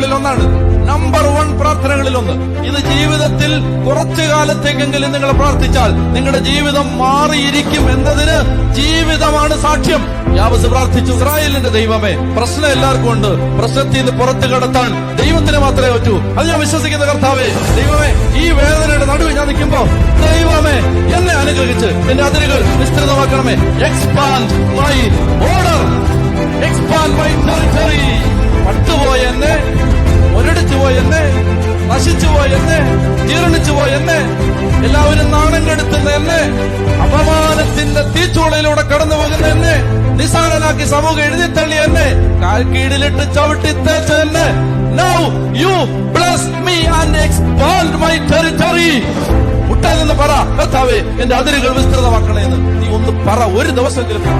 പ്രാർത്ഥനകളിൽ ഒന്നാണ് number one പ്രാർത്ഥനകളിൽ ഒന്ന് ഇത് ജീവിതത്തിൽ കുറച്ചു കാലത്തേക്കെങ്കിലും നിങ്ങൾ പ്രാർത്ഥിച്ചാൽ നിങ്ങളുടെ ജീവിതം മാറിയിരിക്കും എന്നതിന് ജീവിതമാണ് സാക്ഷ്യം. യാവസ് പ്രാർത്ഥിച്ചു ഇസ്രായേലിന്റെ ദൈവമേ പ്രശ്നം എല്ലാവർക്കും ഉണ്ട്. പ്രശ്നത്തിൽ നിന്ന് പുറത്തു കടത്താൻ ദൈവത്തിന് മാത്രമേ പറ്റൂ. അത് ഞാൻ വിശ്വസിക്കുന്ന കർത്താവേ ദൈവമേ ഈ വേദനയുടെ നടുവിൽ ഞാൻ നിൽക്കുമ്പോ ദൈവമേ എന്നെ അനുഗ്രഹിച്ച് എന്റെ അതിരുകൾ വിസ്തൃതമാക്കണമേ. എക്സ്പാൻഡ് മൈ ഓർഡർ നശിച്ചു പോയ എന്നെ ജീർണിച്ചു പോയ എന്നെ എല്ലാവരും നാണം കെടുത്തുന്ന എന്നെ അപമാനത്തിന്റെ തീച്ചൂളയിലൂടെ കടന്നു പോകുന്ന എന്നെ നിസാരനാക്കി സമൂഹം എഴുതിത്തള്ളി എന്നെ കാൽ കീഴിലിട്ട് ചവിട്ടി തേച്ച എന്നെ now you bless me and expand my territory മുട്ടെന്ന് പറ കർത്താവേ എന്റെ അതിരുകൾ വിസ്തൃതമാക്കണേന്ന്. നീ ഒന്ന് പറ ഒരു ദിവസം പറ.